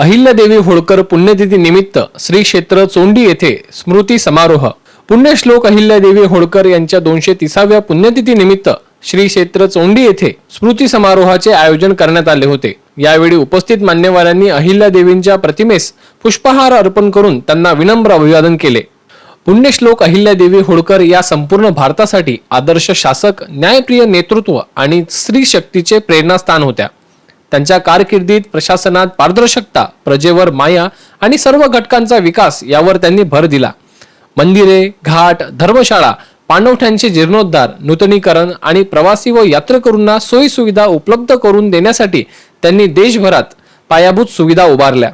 अहिल्यादेवी होळकर पुण्यतिथी निमित्त श्री क्षेत्र चोंडी येथे स्मृती समारोह. पुण्यश्लोक अहिल्यादेवी होळकर यांच्या दोनशे तिसाव्या पुण्यतिथी निमित्त श्री क्षेत्र चोंडी येथे स्मृती समारोहाचे आयोजन करण्यात आले होते. यावेळी उपस्थित मान्यवरांनी अहिल्यादेवींच्या प्रतिमेस पुष्पहार अर्पण करून त्यांना विनम्र अभिवादन केले. पुण्यश्लोक अहिल्यादेवी होळकर या संपूर्ण भारतासाठी आदर्श शासक न्यायप्रिय नेतृत्व आणि स्त्री शक्तीचे प्रेरणास्थान होत्या. त्यांच्या कारकिर्दीत प्रशासनात पारदर्शकता प्रजेवर माया आणि सर्व घटकांचा विकास यावर त्यांनी भर दिला. मंदिरे घाट धर्मशाळा पाणवठ्यांचे जीर्णोद्धार नूतनीकरण आणि प्रवासी व यात्रेकरूंना सोयी सुविधा उपलब्ध करून देण्यासाठी त्यांनी देशभरात पायाभूत सुविधा उभारल्या.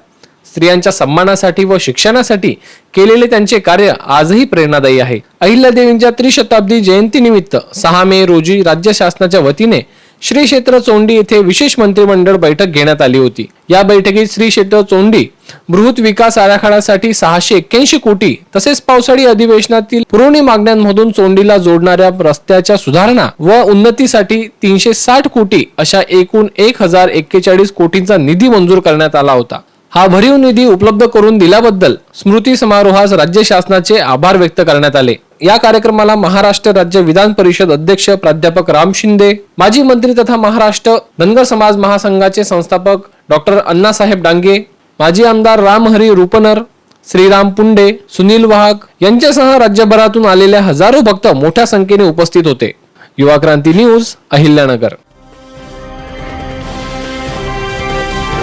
स्त्रियांच्या सन्मानासाठी व शिक्षणासाठी केलेले त्यांचे कार्य आजही प्रेरणादायी आहे. अहिल्यादेवींच्या त्रिशताब्दी जयंतीनिमित्त सहा मे रोजी राज्य शासनाच्या वतीने श्री क्षेत्र चोंडी येथे विशेष मंत्रिमंडळ बैठक घेण्यात आली होती. या बैठकीत श्री क्षेत्र चोंडी बृहत विकास आराखड्यासाठी सहाशे एक्क्याऐंशी कोटी तसेच पावसाळी अधिवेशनातील पुरवणी मागण्यांमधून चोंडीला जोडणाऱ्या रस्त्याच्या सुधारणा व उन्नतीसाठी तीनशे साठ कोटी अशा एकूण एक हजार एक्केचाळीस कोटींचा निधी मंजूर करण्यात आला होता. हा भरीव निधी उपलब्ध करून दिल्याबद्दल स्मृती समारोहास राज्य शासनाचे आभार व्यक्त करण्यात आले. या कार्यक्रमाला महाराष्ट्र राज्य विधान परिषद अध्यक्ष प्राध्यापक राम शिंदे माजी मंत्री तथा महाराष्ट्र धनगर समाज महासंघाचे संस्थापक डॉक्टर अण्णासाहेब डांगे माजी आमदार रामहरी रुपनर श्रीराम पुंडे सुनील वाहक यांच्यासह राज्यभरातून आलेल्या हजारो भक्त मोठ्या संख्येने उपस्थित होते. युवा क्रांती न्यूज अहिल्यानगर.